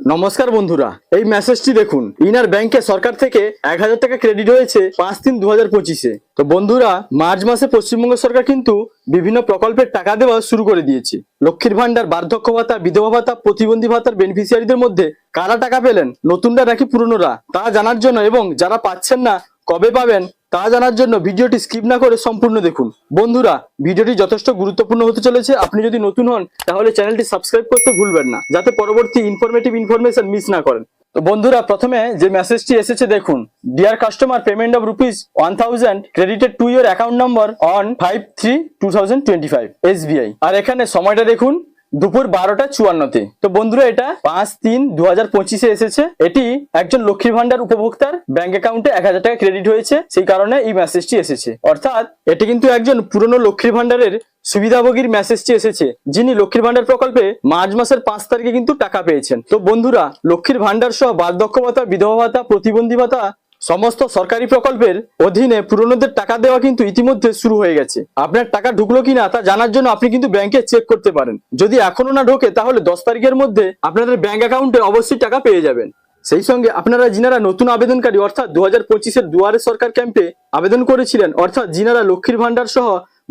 নমস্কার বন্ধুরা, এই মেসেজটি দেখুন। ইনার ব্যাংকে সরকার থেকে এক হাজার টাকা ক্রেডিট হয়েছে পাঁচ তিন দু হাজার পঁচিশে। তো বন্ধুরা, মার্চ মাসে পশ্চিমবঙ্গ সরকার কিন্তু বিভিন্ন প্রকল্পের টাকা দেওয়া শুরু করে দিয়েছে। লক্ষ্মীর ভান্ডার বার্ধক্য ভাতা, বিধবা ভাতা, প্রতিবন্ধী ভাতার বেনিফিসিয়ারিদের মধ্যে কারা টাকা পেলেন? নতুনরা নাকি পুরনোরা? তা জানার জন্য এবং যারা পাচ্ছেন না, কবে পাবেন? তা জানার জন্য ভিডিওটি স্কিপ না করে সম্পূর্ণ দেখুন। বন্ধুরা, ভিডিওটি যথেষ্ট গুরুত্বপূর্ণ হতে চলেছে। আপনি যদি নতুন হন, তাহলে চ্যানেলটি সাবস্ক্রাইব করতে ভুলবেন না, যাতে পরবর্তী ইনফরমেটিভ ইনফরমেশন মিস না করেন। তো বন্ধুরা, প্রথমে যে মেসেজটি এসেছে, দেখুন। Dear customer payment of rupees one thousand credited to your account number on five three two thousand twenty five SBI আর এখানে সময়টা দেখুন। দুপুর বারোটা চুয়ান্নতে। তো বন্ধুরা, এটা পাঁচ তিন দু হাজার পঁচিশে এসেছে। এটি একজন লক্ষ্মীর ভান্ডার উপভোক্তার ব্যাংক অ্যাকাউন্টে এক হাজার টাকা ক্রেডিট হয়েছে। সেই কারণে এই মেসেজটি এসেছে। অর্থাৎ, এটি কিন্তু একজন পুরনো লক্ষ্মীর ভান্ডারের সুবিধাভোগীর মেসেজটি এসেছে, যিনি লক্ষ্মীর ভান্ডার প্রকল্পে মার্চ মাসের পাঁচ তারিখে কিন্তু টাকা পেয়েছেন। তো বন্ধুরা, লক্ষ্মীর ভান্ডার সহ বার্ধক্য ভাতা, বিধবা ভাতা, প্রতিবন্ধী ভাতা সমস্ত সরকারি প্রকল্পের অধীনে পুরনোদের টাকা দেওয়া কিন্তু ইতিমধ্যে শুরু হয়ে গেছে। আপনার টাকা ঢুকলো কিনা তা জানার জন্য আপনি কিন্তু ব্যাংকে চেক করতে পারেন। যদি এখনও না ঢোকে, তাহলে দশ তারিখের মধ্যে আপনাদের ব্যাংক অ্যাকাউন্টে অবশ্যই টাকা পেয়ে যাবেন। সেই সঙ্গে আপনারা যিনারা নতুন আবেদনকারী, অর্থাৎ দু হাজার পঁচিশের দুয়ারে সরকার ক্যাম্পে আবেদন করেছিলেন, অর্থাৎ যিনারা লক্ষ্মীর ভান্ডার সহ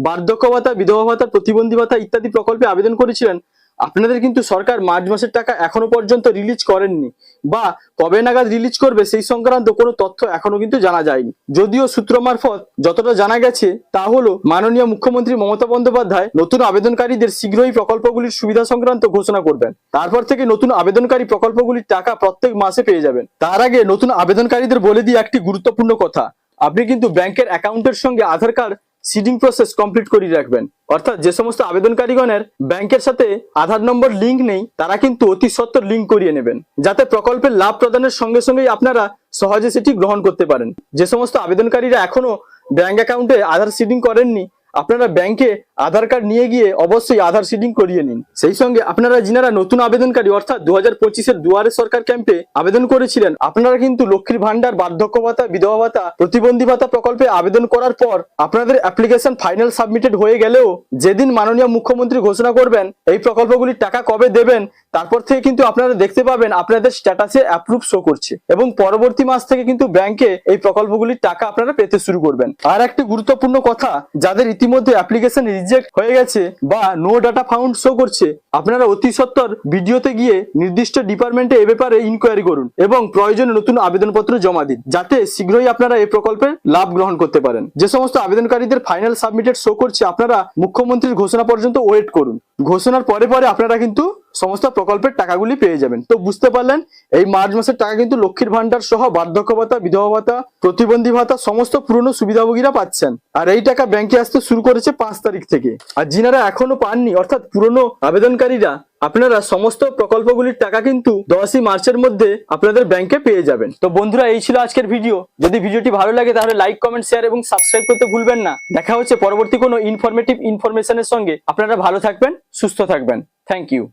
বার্ধক্য ভাতা, বিধবা ভাতা, প্রতিবন্ধী ভাতা ইত্যাদি প্রকল্পে আবেদন করেছিলেন আপনাদের কিন্তু সরকার মার্চ মাসের টাকা এখনও পর্যন্ত রিলিজ করেননি বা কবে নাগাদ রিলিজ করবে সেই সংক্রান্ত কোনো তথ্য এখনও কিন্তু জানা যায়নি। যদিও সূত্র মারফত যতটা জানা গেছে তা হলো মাননীয় মুখ্যমন্ত্রী মমতা বন্দ্যোপাধ্যায় নতুন আবেদনকারীদের শীঘ্রই প্রকল্পগুলির সুবিধা সংক্রান্ত ঘোষণা করবেন। তারপর থেকে নতুন আবেদনকারী প্রকল্পগুলির টাকা প্রত্যেক মাসে পেয়ে যাবেন। তার আগে নতুন আবেদনকারীদের বলে দিয়ে একটি গুরুত্বপূর্ণ কথা। আপনি কিন্তু ব্যাংকের অ্যাকাউন্টের সঙ্গে Aadhaar card seeding process complete করিয়ে রাখবেন। অর্থাৎ যে সমস্ত আবেদনকারীগণের ব্যাংকের সাথে আধার নম্বর লিঙ্ক নেই, তারা কিন্তু অতি সত্বর লিঙ্ক করিয়ে নেবেন, যাতে প্রকল্পের লাভ প্রদানের সঙ্গে সঙ্গেই আপনারা সহজে সেটি গ্রহণ করতে পারেন। যে সমস্ত আবেদনকারীরা এখনও ব্যাংক অ্যাকাউন্টে আধার সিডিং করেননি, আপনারা ব্যাংকে আধার কার্ড নিয়ে গিয়ে অবশ্যই আধার সিডিং করিয়ে নিন। সেই সঙ্গে আপনারা যিনারা নতুন আবেদনকারী, অর্থাৎ দু হাজার পঁচিশের দুয়ারে সরকার ক্যাম্পে আবেদন করেছিলেন, আপনারা কিন্তু লক্ষ্মীর ভান্ডার বার্ধক্য ভাতা, বিধবা ভাতা, প্রতিবন্ধী ভাতা প্রকল্পে আবেদন করার পর আপনাদের অ্যাপ্লিকেশন ফাইনাল সাবমিটেড হয়ে গেলেও যেদিন মাননীয় মুখ্যমন্ত্রী ঘোষণা করবেন, এই প্রকল্পগুলির টাকা কবে দেবেন, তারপর থেকে কিন্তু আপনারা দেখতে পাবেন আপনাদের স্ট্যাটাসে অ্যাপ্রুভ শো করছে। এবং পরবর্তী মাস থেকে কিন্তু ব্যাংকে এই প্রকল্পগুলির টাকা আপনারা পেতে শুরু করবেন। আর একটি গুরুত্বপূর্ণ কথা, যাদের ইতিমধ্যে অ্যাপ্লিকেশন রিজেক্ট হয়ে গেছে বা নো ডাটা ফাউন্ড শো করছে, আপনারা অতি সত্বর ভিডিওতে গিয়ে নির্দিষ্ট ডিপার্টমেন্টে এ ব্যাপারে ইনকোয়ারি করুন এবং প্রয়োজনে নতুন আবেদনপত্র জমা দিন, যাতে শীঘ্রই আপনারা এই প্রকল্পের লাভ গ্রহণ করতে পারেন। যে সমস্ত আবেদনকারীদের ফাইনাল সাবমিটেড শো করছে, আপনারা মুখ্যমন্ত্রীর ঘোষণা পর্যন্ত ওয়েট করুন। ঘোষণার পরে পরে আপনারা কিন্তু সমস্ত প্রকল্পের টাকাগুলি পেয়ে যাবেন। তো বুঝতে পারলেন, এই মার্চ মাসের টাকা কিন্তু লক্ষ্মীর ভান্ডার সহ বার্ধক্য ভাতা, বিধবা ভাতা, প্রতিবন্ধী ভাতা, সমস্ত পুরনো সুবিধাভোগীরা পাচ্ছেন। আর এই টাকা ব্যাংকে আসতে শুরু করেছে পাঁচ তারিখ থেকে। আর যিনারা এখনও পাননি, অর্থাৎ পুরনো আবেদনকারীরা, আপনারা সমস্ত প্রকল্পগুলির টাকা কিন্তু দশই মার্চের মধ্যে আপনাদের ব্যাংকে পেয়ে যাবেন। তো বন্ধুরা, এই ছিল আজকের ভিডিও। যদি ভিডিওটি ভালো লাগে, তাহলে লাইক, কমেন্ট, শেয়ার এবং সাবস্ক্রাইব করতে ভুলবেন না। দেখা হচ্ছে পরবর্তী কোনো ইনফরমেটিভ ইনফরমেশনের সঙ্গে। আপনারা ভালো থাকবেন, সুস্থ থাকবেন। Thank you